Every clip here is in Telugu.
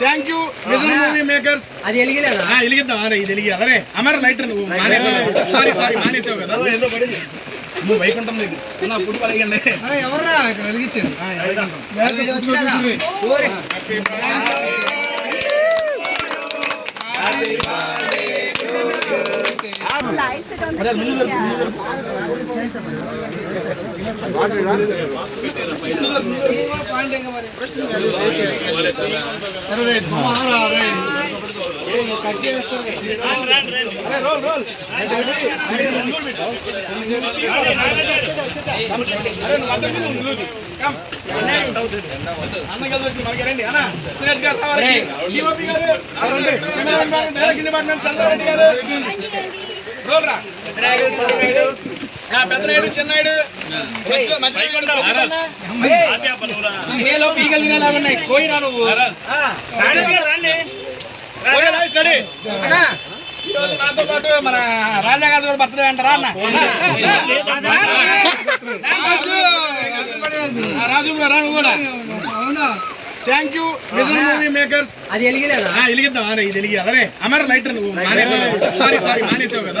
Thank you vision movie makers అది వెలిగిలేదా? ఆ వెలిగిద్దాం. అరే ఇది వెలిగి అరే అమర్ లైటర్ నువ్వు మానేసావు సారీ సారీ మానేసావు కదా. నువ్వు వైకుంఠం దగ్గర పడగండి ఎవర్రా? ఇక్కడ వెలిగించింది Slice అన్న కలిసి వచ్చి మనకి రండి అన్న సురేష్ గారు రావాలి డిఓపి గారు కెమెరామెన్ డిపార్ట్మెంట్ చంద్రారెడ్డి గారు రోల్ రా పెద్దనాయుడు చిన్నాయుడు ఈరోజు నాతో పాటు మన రాజా గారి కూడా బర్త్డే అంటారా అన్న? రాజు కూడా రా నువ్వు కూడా thank you vision movie makers అది వెలిగిద్దాం. అరే ఇది వెలిగి అరే అమర్ లైటర్ నువ్వు. మానేసావు. సారీ సారీ మానేసావు కదా.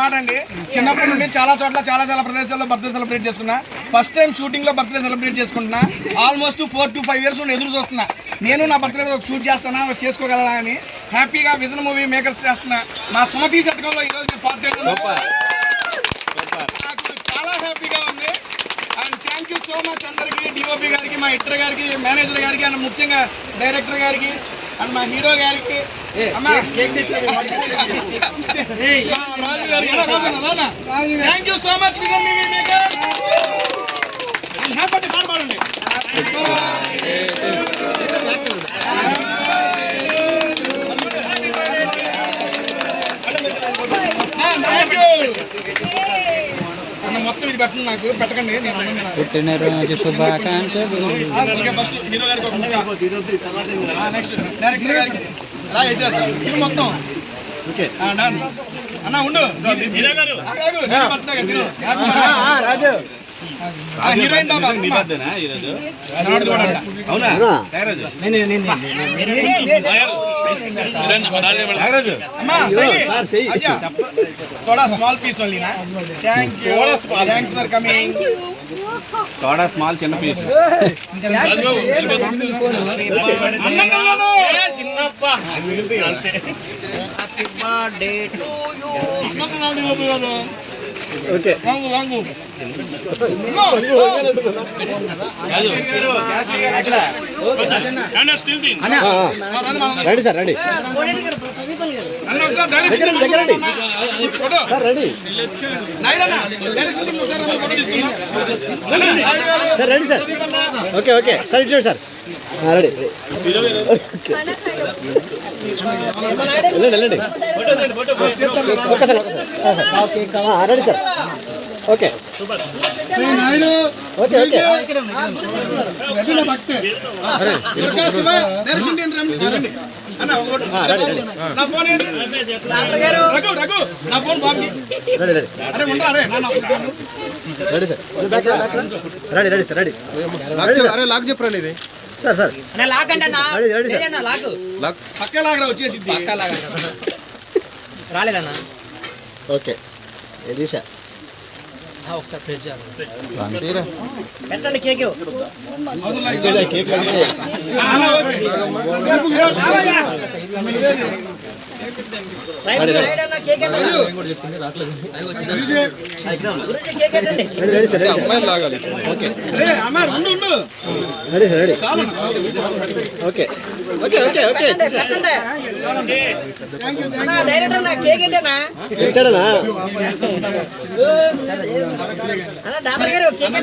మాట అండి. చిన్నప్పటి నుండి చాలా చోట్ల చాలా చాలా ప్రదేశాల్లో బర్త్డే సెలబ్రేట్ చేసుకున్నా. ఫస్ట్ టైం షూటింగ్లో బర్త్డే సెలబ్రేట్ చేసుకుంటున్నా. Almost four to five years నుండి ఎదురు చూస్తున్నా. నేను నా బర్త్డే షూట్ చేస్తానా చేసుకోగలనా అని హ్యాపీగా విజన్ మూవీ మేకర్స్ చేస్తున్నా. నా సుమతి శతకంలో ఈరోజు నేను పార్ట్ నాకు చాలా హ్యాపీగా ఉంది. And thank you so much అందరికి డిఓపి గారికి మా ఎడిటర్ గారికి మేనేజర్ గారికి అండ్ ముఖ్యంగా డైరెక్టర్ గారికి. అండ్ మా హీరో గారికి thank you so much happy పాట పాడండి యూ అన్న మొత్తం ఇది పెట్టండి నాకు పెట్టకండి. పుట్టినరోజు శుభాకాంక్షలు. మొత్తం. అన్న ఉండు. ఆ, హీరోయిన్ బాబా. అమ్మ. నాడు చూడండి. అమ్మా, సైని. అచ్చా. थोड़ा स्मॉल पीस ओनली ना thank you thanks for coming Toda small చిన్న పీస్ ఓకే వాంగు వాంగు రండి సార్ రండి దగ్గర రండి. సార్ రండి. అన్న, నాయుడు గారు. సార్ రండి సార్. Okay okay. సార్ ఇటు సార్. రెడీ? వెళ్ళండి వెళ్ళండి. Okay sir. ఓకే. సార్ ఆ, రెడీ సార్. ఓకే రండి. Sir. Ready. Ready sir. Ready lock చెప్పరా ఇది సార్ సార్. అన్న లాకండి అన్న. లేదన్న లాకు పక్క లాగరా వచ్చేసిద్ది? పక్కా లాగా రాలేదన్న. ఓకే. ఇది సార్. ఒకసారి ప్రెస్ చేయాలి. కేక్. అన్న, okay. Ready ready okay okay okay తింటాడనా గారు కేక్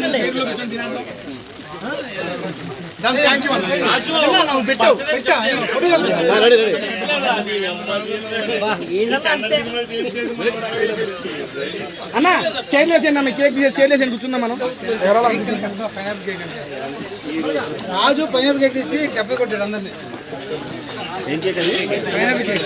అన్న చైర్ లేసేయండి అన్న కేక్ తీసేసి చైర్ లేసేయండి కూర్చుందాం మనం. రాజు పైనపు కేక్ తెచ్చి దెబ్బ కొట్టాడు అందరినీ. ఏం కేక్ అది? పైనపు కేక్.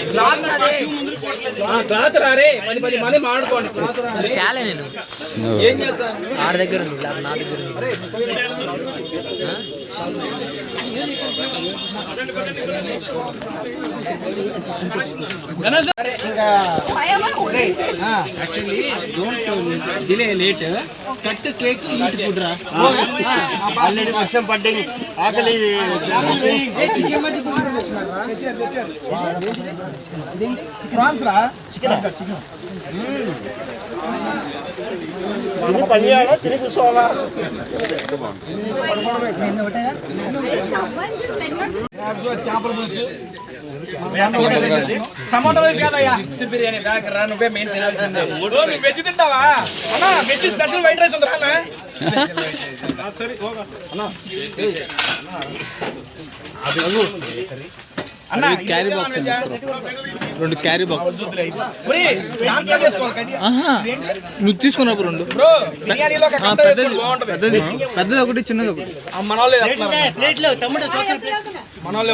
लाल ना दे। కూర్చోండి అమ్మ, అది ఇదమ్మా, సైడ్ ఇదమ్మా. చాలే నేను ఆడ దగ్గర ఉంది నా దగ్గర? Actually don't delay late cut cake eat food రా ఆల్రెడీ వర్షం పడ్డాయి ఆకలి ప్రాన్స్ రా ఇది పని చేయాలా తిని not చేపల పులుసు. టమాటో రైస్ కాదయ్యా. బిర్యానీ బ్యాగ్ రా నువ్వే మెయిన్ తినాల్సిందే. నువ్వు వెజ్ తింటావా? అన్నా వెజ్ స్పెషల్ వైట్ రైస్ ఉందా అన్న. అన్న. క్యారీ బాక్స్ రెండు క్యారీ బాక్స్. నువ్వు తీసుకున్నప్పుడు రెండు. పెద్దది. పెద్దది. పెద్దది ఒకటి చిన్నది ఒకటి. మనోళ్ళే.